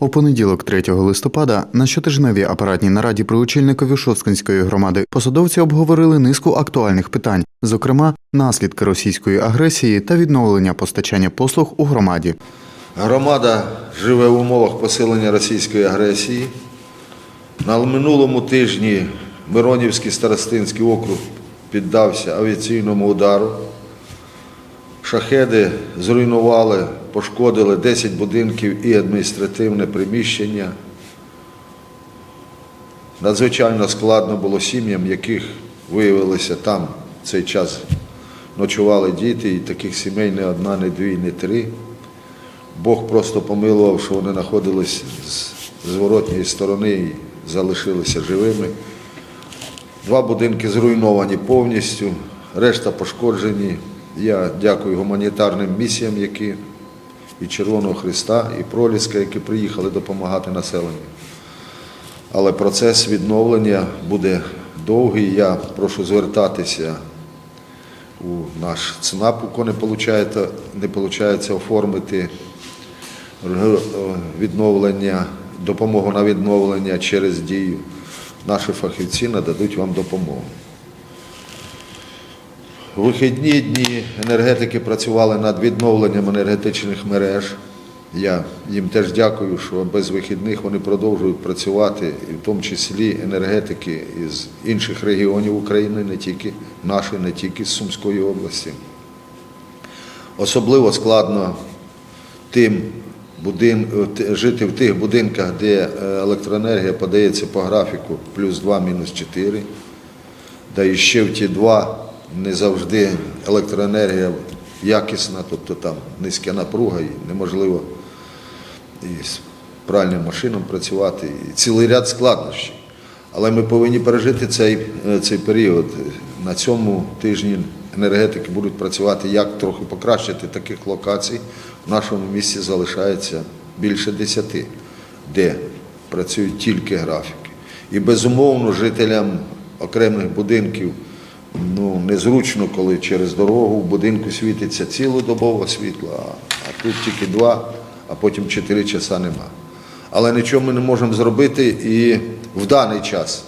У понеділок, 3 листопада, на щотижневій апаратній нараді при очільникові Шосткинської громади посадовці обговорили низку актуальних питань, зокрема наслідки російської агресії та відновлення постачання послуг у громаді. Громада живе в умовах посилення російської агресії. На минулому тижні Миронівський старостинський округ піддався авіаційному удару. Шахеди зруйнували, пошкодили 10 будинків і адміністративне приміщення. Надзвичайно складно було сім'ям, яких виявилося там в цей час ночували діти, і таких сімей не одна, не дві, не три. Бог просто помилував, що вони знаходились з зворотньої сторони і залишилися живими. Два будинки зруйновані повністю, решта пошкоджені. Я дякую гуманітарним місіям, які і Червоного Христа, і Проліска, які приїхали допомагати населенню. Але процес відновлення буде довгий. Я прошу звертатися у наш ЦНАП, у не виходить, не виходить оформити відновлення, допомогу на відновлення через дію. Наші фахівці нададуть вам допомогу. Вихідні дні енергетики працювали над відновленням енергетичних мереж. Я їм теж дякую, що без вихідних вони продовжують працювати, і в тому числі енергетики із інших регіонів України, не тільки наші, не тільки з Сумської області. Особливо складно тим будин... жити в тих будинках, де е, електроенергія подається по графіку плюс 2, мінус 4. Та і ще в ті два не завжди електроенергія якісна, тобто там низька напруга і неможливо і з пральним машином працювати, і цілий ряд складнощів. Але ми повинні пережити цей, е, цей період. На цьому тижні енергетики будуть працювати, як трохи покращити таких локацій. В нашому місті залишається більше десяти, де працюють тільки графіки. І безумовно жителям окремих будинків ну, незручно, коли через дорогу в будинку світиться цілодобово світло, а, тут тільки два, а потім чотири часа нема. Але нічого ми не можемо зробити і в даний час.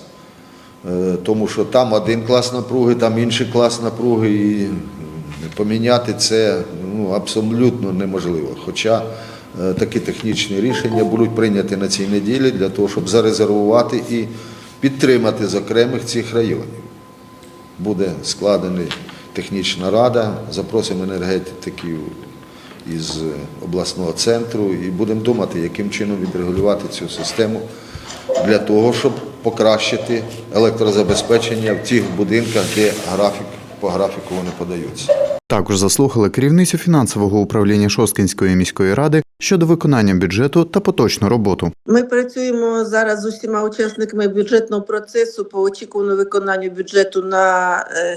Е, Тому що там один клас напруги, там інший клас напруги, і поміняти це ну, абсолютно неможливо. Хоча е, такі технічні рішення будуть прийняті на цій неділі для того, щоб зарезервувати і підтримати з окремих цих районів буде складена технічна рада, запросимо енергетиків із обласного центру і будемо думати, яким чином відрегулювати цю систему для того, щоб покращити електрозабезпечення в тих будинках, де графік, по графіку вони подаються. Також заслухали керівницю фінансового управління Шосткинської міської ради щодо виконання бюджету та поточну роботу. Ми працюємо зараз з усіма учасниками бюджетного процесу по очікуваному виконанню бюджету на е,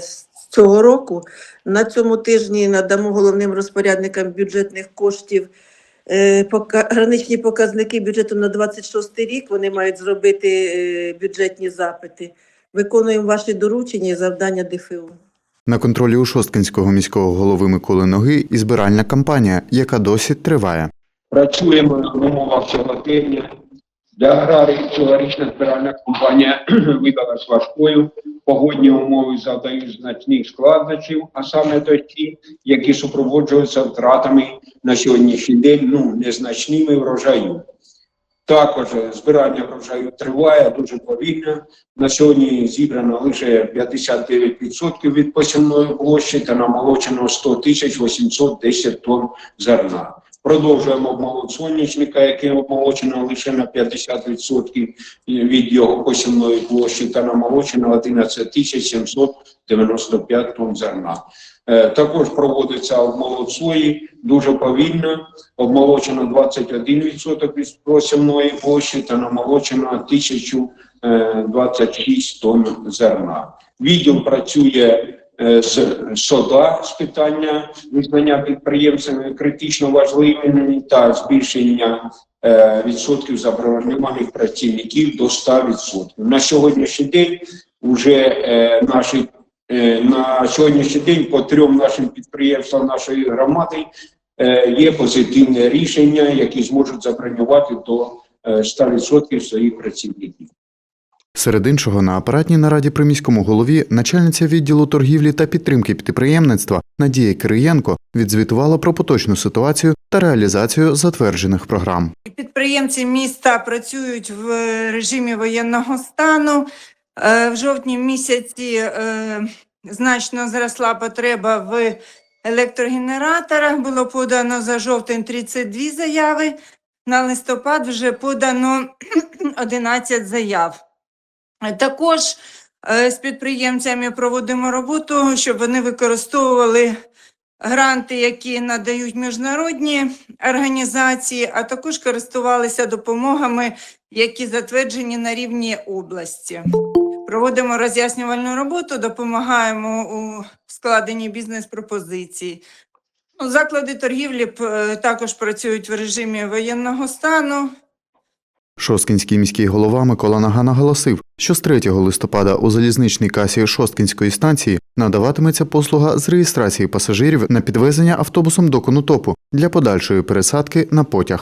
цього року. На цьому тижні надамо головним розпорядникам бюджетних коштів е, граничні показники бюджету на 26 рік. Вони мають зробити е, бюджетні запити. Виконуємо ваші доручення і завдання ДФУ. На контролі у Шосткинського міського голови Миколи Ноги і збиральна кампанія, яка досі триває. Працюємо в умовах сьогодення. Для аграріїв цьогорічна збиральна компанія видалась важкою. Погодні умови завдають значних складнощів, а саме дощі, які супроводжуються втратами на сьогоднішній день ну, незначними врожаю. Також збирання врожаю триває дуже повільно. На сьогодні зібрано лише 59% від посівної площі та намолочено 100 тисяч 810 тонн зерна. Продовжуємо обмолот соняшника, який обмолочено лише на 50% від його посівної площі та намолочено 11 795 тонн зерна. Е, Також проводиться обмолот сої дуже повільно. Обмолочено 21% від посівної площі та намолочено 1026 тонн зерна. Відділ працює е, СОДА з питання визнання підприємцями критично важливими та збільшення е, відсотків заброньованих працівників до 100%. На сьогоднішній день вже е, наші е, на сьогоднішній день по трьом нашим підприємствам нашої громади е, є позитивне рішення, які зможуть забронювати до е, 100% своїх працівників. Серед іншого, на апаратній нараді при міському голові начальниця відділу торгівлі та підтримки підприємництва Надія Кириєнко відзвітувала про поточну ситуацію та реалізацію затверджених програм. Підприємці міста працюють в режимі воєнного стану. Е, В жовтні місяці е, значно зросла потреба в електрогенераторах. Було подано за жовтень 32 заяви. На листопад вже подано 11 заяв. Також е, з підприємцями проводимо роботу, щоб вони використовували гранти, які надають міжнародні організації, а також користувалися допомогами, які затверджені на рівні області. Проводимо роз'яснювальну роботу, допомагаємо у складенні бізнес-пропозицій. Ну, Заклади торгівлі е, також працюють в режимі воєнного стану. Шосткінський міський голова Микола Нага наголосив, що з 3 листопада у залізничній касі Шосткінської станції надаватиметься послуга з реєстрації пасажирів на підвезення автобусом до Конотопу для подальшої пересадки на потяг.